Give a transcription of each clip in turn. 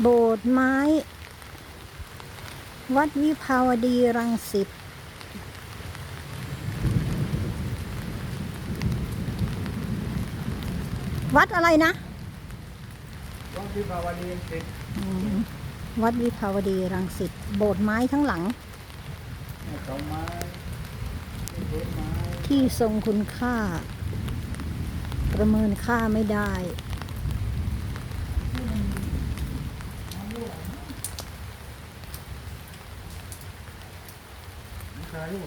โบสถ์ไม้ วัดวิภาวดีรังสิตวัดอะไรนะ วัดวิภาวดีติดอืมวัดวิภาวดีรังสิตโบสถ์ไม้ทั้งหลังเสาไม้ต้นไม้ที่ทรงคุณค่า ประเมินค่าไม่ได้ ขายอยู่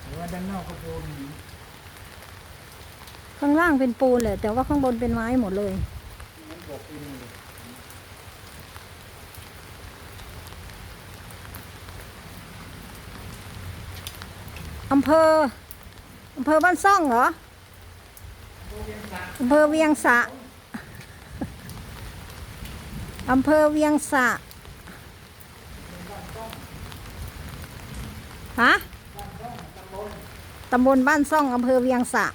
แต่ว่าด้านนอกก็ปูนข้างล่างเป็นปูนแหละแต่ว่าข้างบนเป็นไม้หมดเลย มันบอกอินเลยอำเภอ อำเภอบ้านซ่องเหรอ อำเภอเวียงสะ อำเภอเวียงสะฮะตำบลบ้านซ่องอำเภอเวียงสะ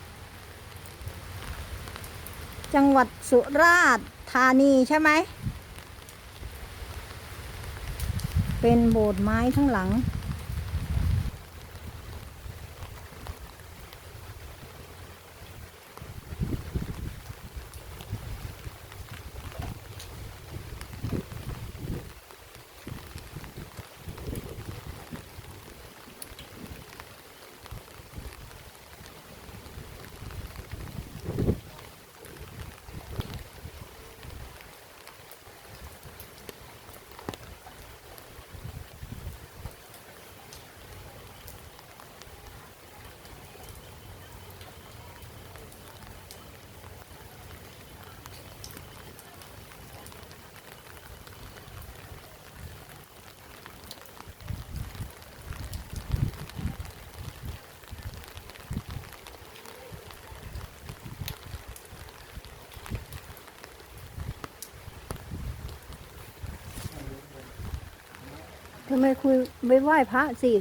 จังหวัดสุราษฎร์ธานีใช่ไหม เป็นโบสถ์ไม้ทั้งหลัง ทำไมคุยไม่ไหว้พระสิ